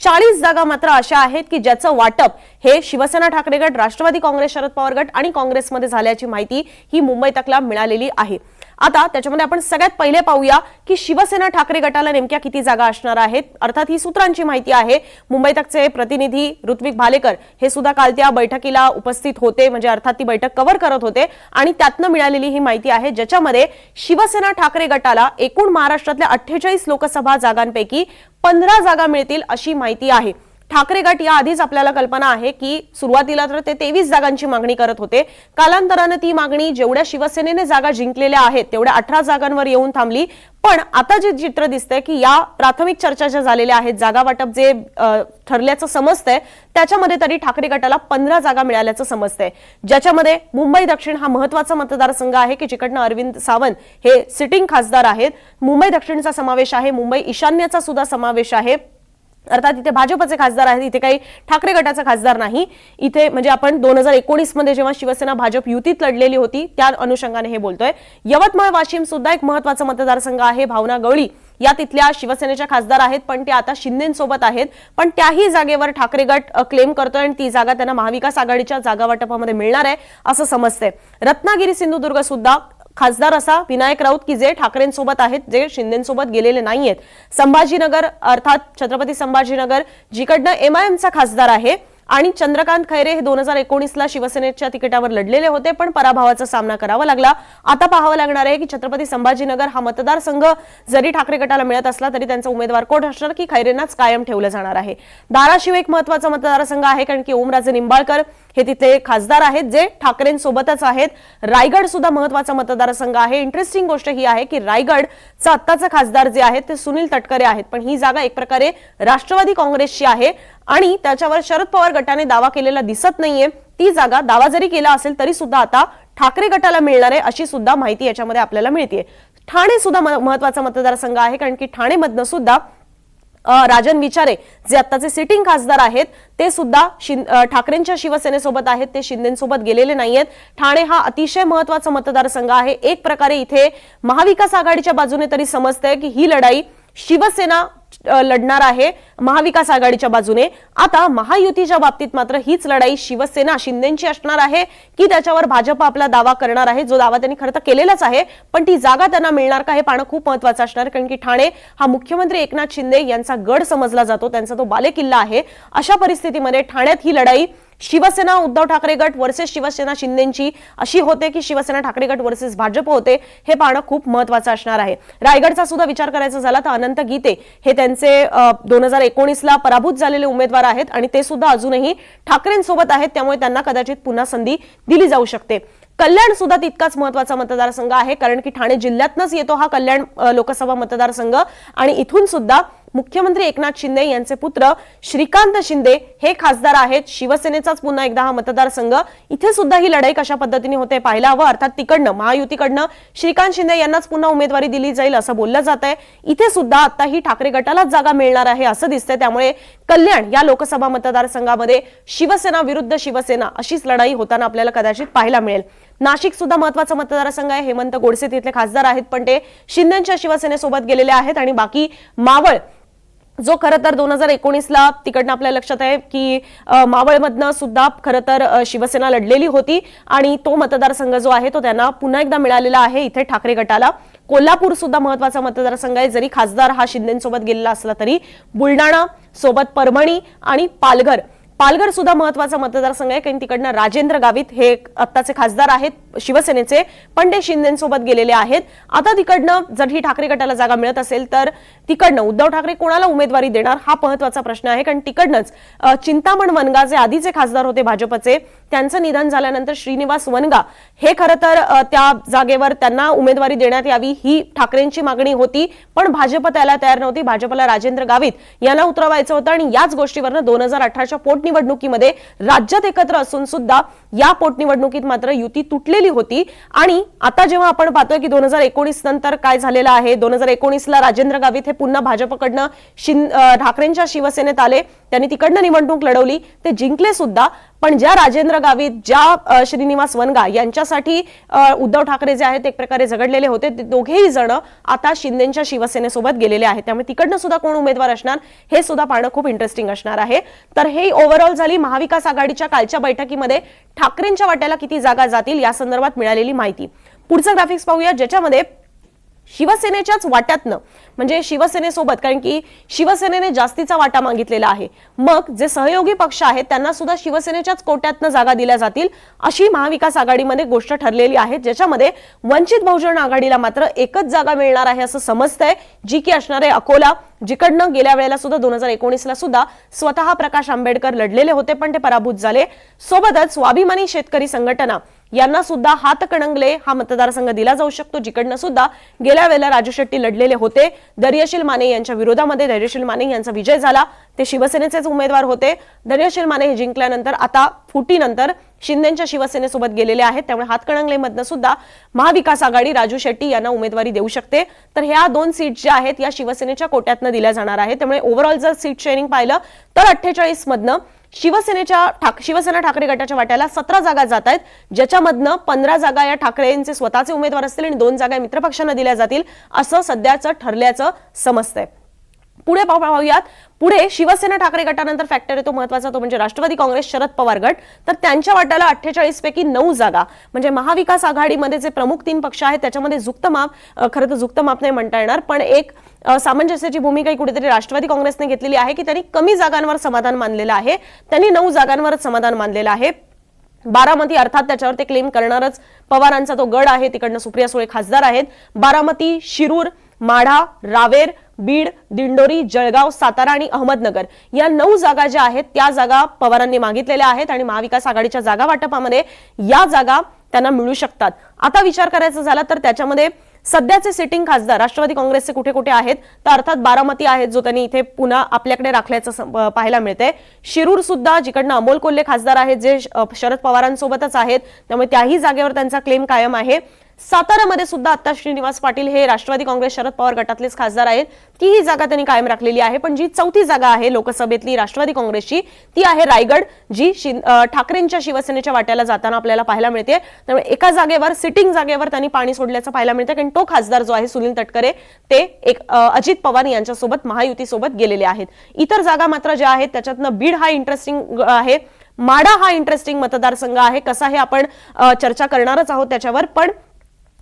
चाळीस जागा मात्र अशा आहेत की ज्याचं वाटप हे शिवसेना ठाकरे गट राष्ट्रवादी काँग्रेस शरद पवार गट आणि काँग्रेसमध्ये झाल्याची माहिती ही मुंबई तकला मिळालेली आहे. आता त्याच्यामध्ये आपण सगळ्यात पहिले पाहूया की शिवसेना ठाकरे गटाला नेमक्या किती जागा असणार आहेत. अर्थात ही सूत्रांची माहिती आहे. मुंबई तकचे प्रतिनिधी ऋत्विक भालेकर हे सुद्धा काल त्या बैठकीला उपस्थित होते. म्हणजे अर्थात ती बैठक कव्हर करत होते. आणि त्यातनं मिळालेली ही माहिती आहे ज्याच्यामध्ये शिवसेना ठाकरे गटाला एकूण महाराष्ट्रातल्या अठ्ठेचाळीस लोकसभा जागांपैकी पंधरा जागा मिळतील अशी माहिती आहे. ठाकरे गट या आधीच आपल्याला कल्पना आहे की सुरुवातीला तर ते तेवीस जागांची मागणी करत होते. कालांतरानं ती मागणी जेवढ्या शिवसेनेने जागा जिंकलेल्या आहेत तेवढ्या अठरा जागांवर येऊन थांबली. पण आता जे चित्र दिसतंय की या प्राथमिक चर्चा ज्या झालेल्या आहेत जागा वाटप जे ठरल्याचं समजतंय त्याच्यामध्ये तरी ठाकरे गटाला पंधरा जागा मिळाल्याचं समजतंय. ज्याच्यामध्ये मुंबई दक्षिण हा महत्त्वाचा मतदारसंघ आहे की जिकडनं अरविंद सावंत हे सिटिंग खासदार आहेत. मुंबई दक्षिणचा समावेश आहे मुंबई ईशान्यचा सुद्धा समावेश आहे. अर्थात इथे भाजपचे खासदार आहेत इथे काही ठाकरे गटाचा खासदार नाही. इथे म्हणजे आपण दोन हजार एकोणीसमध्ये जेव्हा शिवसेना भाजप युतीत लढलेली होती त्या अनुषंगाने हे बोलतोय. यवतमाळ वाशिम सुद्धा एक महत्त्वाचा मतदारसंघ आहे भावना गवळी. या तिथल्या शिवसेनेच्या खासदार आहेत पण ते आता शिंदेसोबत आहेत. पण त्याही जागेवर ठाकरे गट क्लेम करतोय आणि ती जागा त्यांना महाविकास आघाडीच्या जागा वाटपामध्ये मिळणार आहे असं समजतंय. रत्नागिरी सिंधुदुर्ग सुद्धा खासदार असा विनायक राऊत की जे ठाकरेंसोबत आहेत जे शिंदेसोबत गेलेले नाहीयेत. संभाजीनगर अर्थात छत्रपती संभाजीनगर जिकडनं एमआयएमचा खासदार आहे आणि चंद्रकांत खैरे हे दोन हजार एकोणीसला शिवसेनेच्या तिकिटावर लढलेले होते पण पराभवाचा सामना करावा लागला. आता पाहावं लागणार आहे की छत्रपती संभाजीनगर हा मतदारसंघ जरी ठाकरे गटाला मिळत असला तरी त्यांचा उमेदवार कोण असणार की खैरेंनाच कायम ठेवलं जाणार आहे. धाराशिव एक महत्त्वाचा मतदारसंघ आहे कारण की ओमराजे निंबाळकर हे तिथे खासदार आहेत जे ठाकरेंसोबतच आहेत. रायगड सुद्धा महत्त्वाचा मतदारसंघ आहे. इंटरेस्टिंग गोष्ट ही आहे की रायगडचा आत्ताचा खासदार जे आहेत ते सुनील तटकरे आहेत. पण ही जागा एक प्रकारे राष्ट्रवादी काँग्रेसची आहे आणि त्याच्यावर शरद पवार गटाने दावा केलेला दिसत नाहीये. ती जागा दावा जरी केला असेल तरी सुद्धा आता ठाकरे गटाला मिळणार आहे अशी सुद्धा माहिती याच्यामध्ये आपल्याला मिळते ठाणे सुद्धा म- महत्त्वाचा मतदारसंघ आहे कारण की ठाणेमधनं सुद्धा राजन विचारे जे आत्ताचे सिटिंग खासदार आहेत ते सुद्धा ठाकरेंच्या शिवसेनेसोबत आहेत ते शिंदेसोबत गेलेले नाहीयेत. ठाणे हा अतिशय महत्त्वाचा मतदारसंघ आहे. एक प्रकारे इथे महाविकास आघाडीच्या बाजूने तरी समजतंय की ही लढाई शिवसेना लढणार आहे महाविकास आघाडीच्या बाजूने. आता महायुतीच्या बाबतीत मात्र हीच लढाई शिवसेना शिंदेची असणार आहे की त्याच्यावर भाजप आपला दावा करणार आहे? जो दावा त्यांनी खरं तर केलेलाच आहे पण ती जागा त्यांना मिळणार का हे पाहणं खूप महत्वाचं असणार आहे. कारण की ठाणे हा मुख्यमंत्री एकनाथ शिंदे यांचा गड समजला जातो त्यांचा तो बालेकिल्ला आहे. अशा परिस्थितीमध्ये ठाण्यात ही लढाई शिवसेना उद्धव ठाकरे गट वर्सेस शिवसेना शिंदेची अशी होते की शिवसेना ठाकरे गट वर्सेस भाजप होते हे पाहणं खूप महत्वाचं असणार आहे. रायगडचा सुद्धा विचार करायचा झाला तर अनंत गीते हे त्यांचे दोन हजार एकोणीसला पराभूत झालेले उमेदवार आहेत आणि ते सुद्धा अजूनही ठाकरेंसोबत आहेत त्यामुळे त्यांना कदाचित पुन्हा संधी दिली जाऊ शकते. कल्याण सुद्धा तितकाच महत्त्वाचा मतदारसंघ आहे कारण की ठाणे जिल्ह्यातनच येतो हा कल्याण लोकसभा मतदारसंघ आणि इथून सुद्धा मुख्यमंत्री एकनाथ शिंदे यांचे पुत्र श्रीकांत शिंदे हे खासदार आहेत. शिवसेनेचाच पुन्हा एकदा हा मतदारसंघ. इथे सुद्धा ही लढाई कशा पद्धतीने होते पाहायला हवं अर्थात तिकडनं महायुतीकडनं श्रीकांत शिंदे यांनाच पुन्हा उमेदवारी दिली जाईल असं बोललं जात आहे इथे सुद्धा आता ही ठाकरे गटालाच जागा मिळणार आहे असं दिसतंय. त्यामुळे कल्याण या लोकसभा मतदारसंघामध्ये शिवसेना विरुद्ध शिवसेना अशीच लढाई होताना आपल्याला कदाचित पाहायला मिळेल. नाशिक सुद्धा महत्त्वाचा मतदारसंघ आहे. हेमंत गोडसे तिथले खासदार आहेत पण ते शिंदेच्या शिवसेनेसोबत गेलेले आहेत आणि बाकी मावळ जो खरं तर दोन हजार एकोणीसला तिकडनं आपल्या लक्षात आहे की मावळमधनं सुद्धा खरं तर शिवसेना लढलेली होती आणि तो मतदारसंघ जो आहे तो त्यांना पुन्हा एकदा मिळालेला आहे इथे ठाकरे गटाला. कोल्हापूर सुद्धा महत्त्वाचा मतदारसंघ आहे. जरी खासदार हा शिंदेसोबत गेलेला असला तरी बुलडाणा सोबत परभणी आणि पालघर पालघर सुद्धा महत्त्वाचा मतदारसंघ आहे. कारण तिकडनं राजेंद्र गावित हे आत्ताचे खासदार आहेत शिवसेनेचे पण ते शिंदेसोबत गेलेले आहेत. आता तिकडनं जर ही ठाकरे गटाला जागा मिळत असेल तर तिकडनं उद्धव ठाकरे कोणाला उमेदवारी देणार हा महत्त्वाचा प्रश्न आहे. कारण तिकडनंच चिंतामण वनगा जे आधीचे खासदार होते भाजपचे त्यांचं निधन झाल्यानंतर श्रीनिवास वनगा हे खरं तर त्या जागेवर त्यांना उमेदवारी देण्यात यावी ही ठाकरेंची मागणी होती. पण भाजप त्याला तयार नव्हती. भाजपला राजेंद्र गावित यांना उतरवायचं होतं आणि याच गोष्टीवरनं दोन हजार अठराच्या पोटनिवडणुकीमध्ये राज्यात एकत्र असून सुद्धा या पोटनिवडणुकीत मात्र युती तुटलेली होती. आणि आता जेव्हा आपण पाहतोय की दोन हजार एकोणीस नंतर काय झालेलं आहे दोन हजार एकोणीसला राजेंद्र गावित हे पुन्हा भाजपकडनं शिन ठाकरेंच्या शिवसेनेत आले. त्यांनी तिकडनं निवडणूक लढवली. ते जिंकले सुद्धा. पण ज्या राजेंद्र गावित ज्या श्रीनिवास वनगा यांच्यासाठी उद्धव ठाकरे जे आहेत एक प्रकारे झगडलेले होते ते दोघेही जण आता शिंदेच्या शिवसेनेसोबत गेलेले आहेत. त्यामुळे तिकडनं सुद्धा कोण उमेदवार असणार हे सुद्धा पाहणं खूप इंटरेस्टिंग असणार आहे. तर हे ओव्हरऑल झाली महाविकास आघाडीच्या कालच्या बैठकीमध्ये ठाकरेंच्या वाट्याला किती जागा जातील या संदर्भात मिळालेली माहिती. पुढचं ग्राफिक्स पाहूया ज्याच्यामध्ये शिवसेनेच्याच वाट्यातनं म्हणजे शिवसेनेसोबत कारण की शिवसेनेने जास्तीचा वाटा मागितलेला आहे. मग जे सहयोगी पक्ष आहेत त्यांना सुद्धा शिवसेनेच्याच कोट्यातनं जागा दिल्या जातील अशी महाविकास आघाडीमध्ये गोष्ट ठरलेली आहे ज्याच्यामध्ये वंचित बहुजन आघाडीला मात्र एकच जागा मिळणार आहे असं समजतंय. जी की असणार आहे अकोला जिकडनं गेल्या वेळेला सुद्धा दोन हजार एकोणीसला सुद्धा स्वतः प्रकाश आंबेडकर लढलेले होते पण ते पराभूत झाले. सोबतच स्वाभिमानी शेतकरी संघटना यांना सुद्धा हातकणंगले हा मतदारसंघ दिला जाऊ शकतो जिकडनं सुद्धा गेल्या वेळेला राजू शेट्टी लढलेले होते. दर्यशील माने यांच्या विरोधामध्ये धैर्यशील माने यांचा विजय झाला. ते शिवसेनेचेच उमेदवार होते. धैर्यशील माने हे जिंकल्यानंतर आता फुटीनंतर शिंदेच्या शिवसेनेसोबत गेलेले आहेत. त्यामुळे हातकणंगलेमधनं सुद्धा महाविकास आघाडी राजू शेट्टी यांना उमेदवारी देऊ शकते. तर ह्या दोन सीट ज्या आहेत या शिवसेनेच्या कोट्यातनं दिल्या जाणार आहेत. त्यामुळे ओव्हरऑल जर सीट शेअरिंग पाहिलं तर अठ्ठेचाळीस मधनं शिवसेनेच्या ठाक शिवसेना ठाकरे गटाच्या वाट्याला सतरा जागा जात आहेत. ज्याच्यामधनं पंधरा जागा या ठाकरेंचे स्वतःचे उमेदवार असतील आणि दोन जागा मित्रपक्षांना दिल्या जातील असं सध्याचं ठरल्याचं समजतंय. पुढे पाहू- पाहूयात. पुढे शिवसेना ठाकरे गटानंतर फॅक्टर येतो. महत्त्वाचा तो म्हणजे राष्ट्रवादी काँग्रेस शरद पवार गट. तर त्यांच्या वाट्याला अठ्ठेचाळीस पैकी नऊ जागा. म्हणजे महाविकास आघाडीमध्ये जे प्रमुख तीन पक्ष आहेत त्याच्यामध्ये जुक्त माप खरं तर जुक्त माप नाही म्हणता येणार. पण एक सामंजस्याची भूमिका कुठेतरी राष्ट्रवादी काँग्रेसने घेतलेली आहे की त्यांनी कमी जागांवर समाधान मानलेलं आहे. त्यांनी नऊ जागांवरच समाधान मानलेलं आहे. बारामती अर्थात त्याच्यावर ते क्लेम करणारच पवारांचा तो गड आहे. तिकडनं सुप्रिया सुळे खासदार आहेत. बारामती शिरूर माढा रावेर बीड दिंडोरी जळगाव सातारा आणि अहमदनगर या नऊ जागा ज्या आहेत त्या जागा पवारांनी मागितलेल्या आहेत आणि महाविकास आघाडीच्या जागा वाटपामध्ये या जागा त्यांना मिळू शकतात. आता विचार करायचा झाला तर त्याच्यामध्ये सध्याचे सिटिंग खासदार राष्ट्रवादी काँग्रेसचे कुठे कुठे आहेत? तर अर्थात बारामती आहेत जो त्यांनी इथे पुन्हा आपल्याकडे राखल्याचं पाहायला मिळते शिरूर सुद्धा जिकडनं अमोल कोल्हे खासदार आहेत जे शरद पवारांसोबतच आहेत त्यामुळे त्याही जागेवर त्यांचा क्लेम कायम आहे. सातारामध्ये सुद्धा आता श्रीनिवास पाटील हे राष्ट्रवादी काँग्रेस शरद पवार गटातलेच खासदार आहेत. ती ही जागा त्यांनी कायम राखलेली आहे. पण जी चौथी जागा आहे लोकसभेतली राष्ट्रवादी काँग्रेसची ती आहे रायगड जी ठाकरेंच्या शिवसेनेच्या वाट्याला जाताना आपल्याला पाहायला मिळते. त्यामुळे एका जागेवर सिटिंग जागेवर त्यांनी पाणी सोडल्याचं पाहायला मिळतं. कारण तो खासदार जो आहे सुनील तटकरे ते एक अजित पवार यांच्यासोबत महायुतीसोबत गेलेले आहेत. इतर जागा मात्र ज्या आहेत त्याच्यातनं बीड हा इंटरेस्टिंग आहे. माडा हा इंटरेस्टिंग मतदारसंघ आहे. कसा हे आपण चर्चा करणारच आहोत त्याच्यावर. पण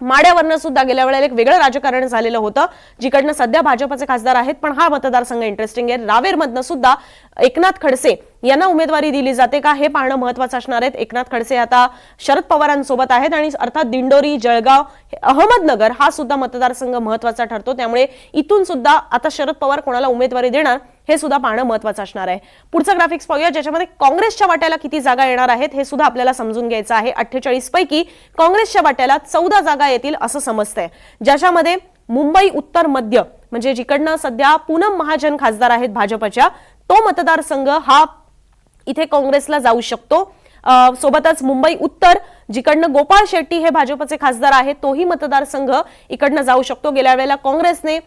माड्यावरनं सुद्धा गेल्या वेळेला एक वेगळं राजकारण झालेलं होतं जिकडनं सध्या भाजपचे खासदार आहेत पण हा मतदारसंघ इंटरेस्टिंग आहे. रावेरमधनं सुद्धा एकनाथ खडसे यांना उमेदवारी दिली जाते का? हे पाहणं महत्वाचं असणार आहे. एकनाथ खडसे आता शरद पवारांसोबत आहेत आणि अर्थात दिंडोरी जळगाव अहमदनगर हा सुद्धा मतदारसंघ महत्त्वाचा ठरतो. त्यामुळे इथून सुद्धा आता शरद पवार कोणाला उमेदवारी देणार हे सुद्धा पाहणं महत्वाचं असणार आहे. पुढचं ग्राफिक्स पाहूया ज्याच्यामध्ये काँग्रेसच्या वाट्याला किती जागा येणार आहेत हे सुद्धा आपल्याला समजून घ्यायचं आहे. अठ्ठेचाळीस पैकी काँग्रेसच्या वाट्याला चौदा जागा येतील असं समजतंय. ज्याच्यामध्ये मुंबई उत्तर मध्य म्हणजे जिकडनं सध्या पूनम महाजन खासदार आहेत भाजपच्या तो मतदारसंघ हा इथे काँग्रेसला जाऊ शकतो. सोबतच मुंबई उत्तर जिकडनं गोपाळ शेट्टी हे भाजपचे खासदार आहेत तोही मतदारसंघ इकडनं जाऊ शकतो. गेल्या वेळेला काँग्रेसने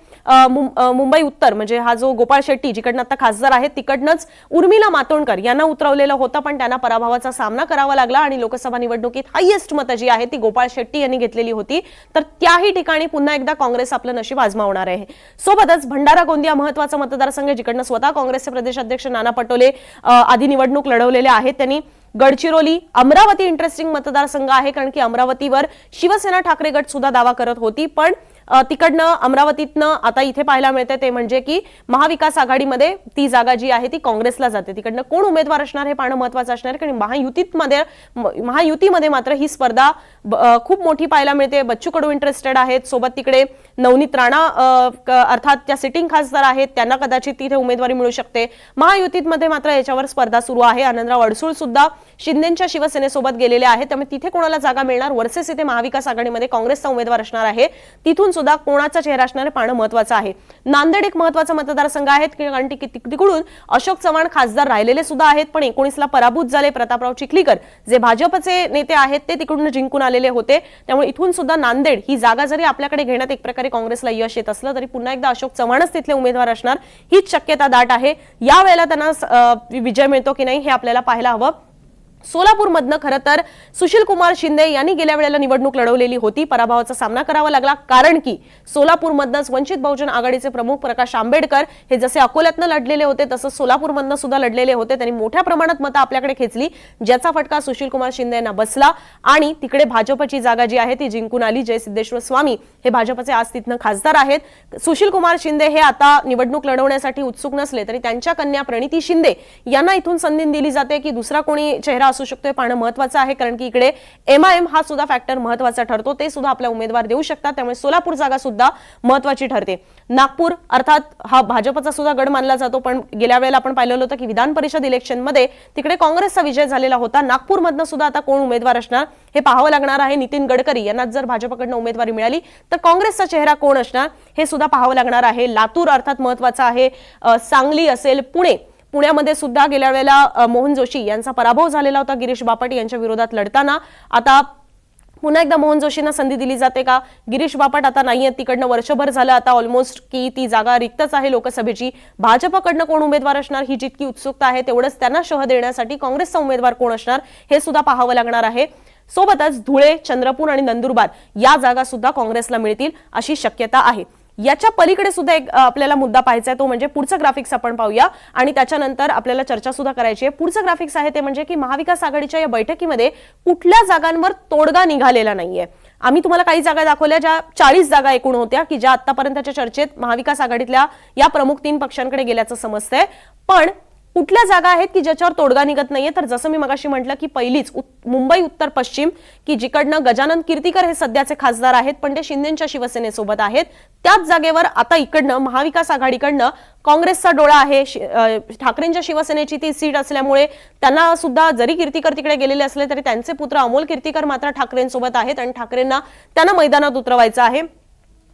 मुं- मुंबई उत्तर म्हणजे हा जो गोपाळ शेट्टी जिकडनं आता खासदार आहेत तिकडनंच उर्मिला मातोंडकर यांना उतरवलेलं होतं पण त्यांना पराभवाचा सामना करावा लागला आणि लोकसभा निवडणुकीत हायेस्ट मतं जी आहे ती गोपाळ शेट्टी यांनी घेतलेली होती. तर त्याही ठिकाणी पुन्हा एकदा काँग्रेस आपलं नशीब आजमावणार आहे. सोबतच भंडारा गोंदिया महत्त्वाचा मतदारसंघ जिकडनं स्वतः काँग्रेसचे प्रदेशाध्यक्ष नाना पटोले आधी निवडणूक लढवलेले आहेत त्यांनी गडचिरोली अमरावती इंटरेस्टिंग मतदारसंघ आहे कारण की अमरावतीवर शिवसेना ठाकरे गट सुद्धा दावा करत होती पण तिकडनं अमरावतीतनं आता इथे पाहायला मिळते ते म्हणजे की महाविकास आघाडीमध्ये ती जागा जी आहे ती काँग्रेसला जाते. तिकडनं कोण उमेदवार असणार हे पाहणं महत्वाचं असणार आहे कारण महायुतीत मध्ये महायुतीमध्ये मात्र ही स्पर्धा ब- खूप मोठी पाहायला मिळते. बच्चू कडू इंटरेस्टेड आहेत. सोबत तिकडे नवनीत राणा अर्थात त्या सिटिंग खासदार आहेत. त्यांना कदाचित तिथे उमेदवारी मिळू शकते. महायुतीमध्ये मात्र याच्यावर स्पर्धा सुरू आहे. आनंदराव अडसूळ सुद्धा शिंदेच्या शिवसेनेसोबत गेलेले आहेत. त्यामुळे तिथे कोणाला जागा मिळणार? वर्सेस इथे महाविकास आघाडीमध्ये काँग्रेसचा उमेदवार असणार आहे. तिथून सुद्धा कोणाचा चेहरा असणार पाहणं महत्वाचं आहे. नांदेड एक महत्त्वाचा मतदारसंघ आहे कारण की तिकडून अशोक चव्हाण खासदार राहिलेले सुद्धा आहेत पण एकोणीसला पराभूत झाले प्रतापराव चिखलीकर. जे भाजपचे नेते आहेत ते तिकडून जिंकून आलेले होते. त्यामुळे इथून सुद्धा नांदेड ही जागा जरी आपल्याकडे घेण्यात एक प्रकारे काँग्रेसला यश येत असलं तरी पुन्हा एकदा अशोक चव्हाणच तिथले उमेदवार असणार हीच शक्यता दाट आहे. या वेळेला त्यांना विजय मिळतो की नाही हे आपल्याला पाहायला हवं. सोलापूरमधनं खरं तर सुशील कुमार शिंदे यांनी गेल्या वेळेला निवडणूक लढवलेली होती. पराभवाचा सामना करावा लागला. कारण की सोलापूरमधनंच वंचित बहुजन आघाडीचे प्रमुख प्रकाश आंबेडकर हे जसे अकोल्यातनं लढलेले होते तसं सोलापूरमधनं सुद्धा लढलेले होते. त्यांनी मोठ्या प्रमाणात मतं आपल्याकडे खेचली. ज्याचा फटका सुशील कुमार शिंदे यांना बसला. आणि तिकडे भाजपची जागा जी आहे ती जिंकून आली. जय सिद्धेश्वर स्वामी हे भाजपचे आज तिथनं खासदार आहेत. सुशील कुमार शिंदे हे आता निवडणूक लढवण्यासाठी उत्सुक नसले तरी त्यांच्या कन्या प्रणिती शिंदे यांना इथून संधी दिली जाते की दुसरा कोणी चेहरा असू शकतोय पाहणं महत्वाचं आहे कारण की इकडे एमआयएम हा सुद्धा फॅक्टर महत्त्वाचा ठरतो. ते सुद्धा आपल्या उमेदवार देऊ शकतात. त्यामुळे सोलापूर जागा सुद्धा महत्वाची ठरते. नागपूर अर्थात हा भाजपचा सुद्धा गड मानला जातो पण गेल्या वेळेला आपण पाहिलेलं होतं की विधान परिषद इलेक्शनमध्ये तिकडे काँग्रेसचा विजय झालेला होता. नागपूरमधनं सुद्धा आता कोण उमेदवार असणार हे पाहावं लागणार आहे. नितीन गडकरी यांना जर भाजपकडनं उमेदवारी मिळाली तर काँग्रेसचा चेहरा कोण असणार हे सुद्धा पाहावं लागणार आहे. लातूर अर्थात महत्त्वाचा आहे. सांगली असेल पुणे. पुण्यामध्ये सुद्धा गेल्या वेळेला मोहन जोशी यांचा पराभव झालेला होता. गिरीश बापट यांच्या विरोधात लढताना. आता पुन्हा एकदा मोहन जोशींना संधी दिली जाते का? गिरीश बापट आता नाही आहेत तिकडनं वर्षभर झालं. आता ऑलमोस्ट की ती जागा रिक्तच आहे लोकसभेची. भाजपकडनं कोण उमेदवार असणार? ही जितकी उत्सुकता आहे तेवढंच त्यांना शह देण्यासाठी काँग्रेसचा उमेदवार कोण असणार? हे सुद्धा पाहावं लागणार आहे. सोबतच धुळे चंद्रपूर आणि नंदुरबार या जागा सुद्धा काँग्रेसला मिळतील अशी शक्यता आहे. याच्या पलीकडे सुद्धा एक आपल्याला मुद्दा पाहायचा आहे. तो म्हणजे पुढचं ग्राफिक्स आपण पाहूया. आणि त्याच्यानंतर आपल्याला चर्चा सुद्धा करायची आहे. पुढचं ग्राफिक्स आहे ते म्हणजे की महाविकास आघाडीच्या या बैठकीमध्ये कुठल्या जागांवर तोडगा निघालेला नाहीये. आम्ही तुम्हाला काही जागा दाखवल्या ज्या चाळीस जागा एकूण होत्या की ज्या आतापर्यंतच्या चर्चेत महाविकास आघाडीतल्या या प्रमुख तीन पक्षांकडे गेल्याचं समजतंय. पण कुठल्या जागा आहेत की ज्याच्यावर तोडगा निघत नाहीये? तर जसं मी मगाशी म्हटलं की पहिलीच उत- मुंबई उत्तर पश्चिम की जिकडनं गजानन कीर्तीकर हे सध्याचे खासदार आहेत पण ते शिंदेच्या शिवसेनेसोबत आहेत. त्याच जागेवर आता इकडनं महाविकास आघाडीकडनं काँग्रेसचा डोळा आहे. शि- ठाकरेंच्या शिवसेनेची ती सीट असल्यामुळे त्यांना सुद्धा जरी कीर्तीकर तिकडे गेलेले असले तरी त्यांचे पुत्र अमोल कीर्तीकर मात्र ठाकरेंसोबत आहेत आणि ठाकरेंना त्यांना मैदानात उतरवायचं आहे.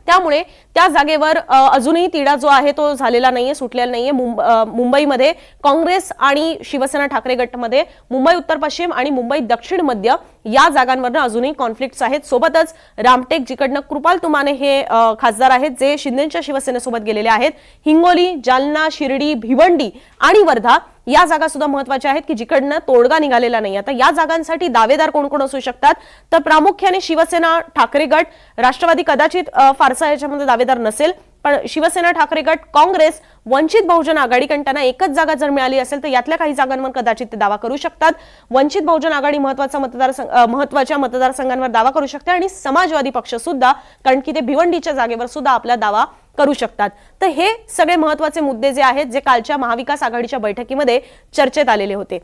त्यामुळे त्या जागेवर अजूनही तिढा जो आहे तो झालेला नाहीये सुटलेला नाहीये. मुंब- मुंबईमध्ये काँग्रेस आणि शिवसेना ठाकरे गटमध्ये मुंबई उत्तर पश्चिम आणि मुंबई दक्षिण मध्य या जागांवरनं अजूनही कॉन्फ्लिक्ट आहेत. सोबतच रामटेक जिकडनं कृपाल तुमाने हे खासदार आहेत जे शिंदेच्या शिवसेनेसोबत गेलेले आहेत. हिंगोली जालना शिर्डी भिवंडी आणि वर्धा या जागा सुद्धा महत्त्वाच्या आहेत की जिकडनं तोडगा निघालेला नाही. आता या जागांसाठी दावेदार कोण कोण असू शकतात? तर प्रामुख्याने शिवसेना ठाकरे गट राष्ट्रवादी कदाचित फारसा याच्यामध्ये दावेदार नसेल. पण शिवसेना ठाकरे गट काँग्रेस वंचित बहुजन आघाडी कारण त्यांना एकच जागा जर मिळाली असेल तर यातल्या काही जागांवर कदाचित ते दावा करू शकतात. वंचित बहुजन आघाडी महत्त्वाचा मतदार महत्त्वाच्या मतदारसंघांवर दावा करू शकते आणि समाजवादी पक्ष सुद्धा कारण की ते भिवंडीच्या जागेवर सुद्धा आपला दावा करू शकतात. तर हे सगळे महत्त्वाचे मुद्दे जे आहेत जे कालच्या महाविकास आघाडीच्या बैठकीमध्ये चर्चेत आलेले होते.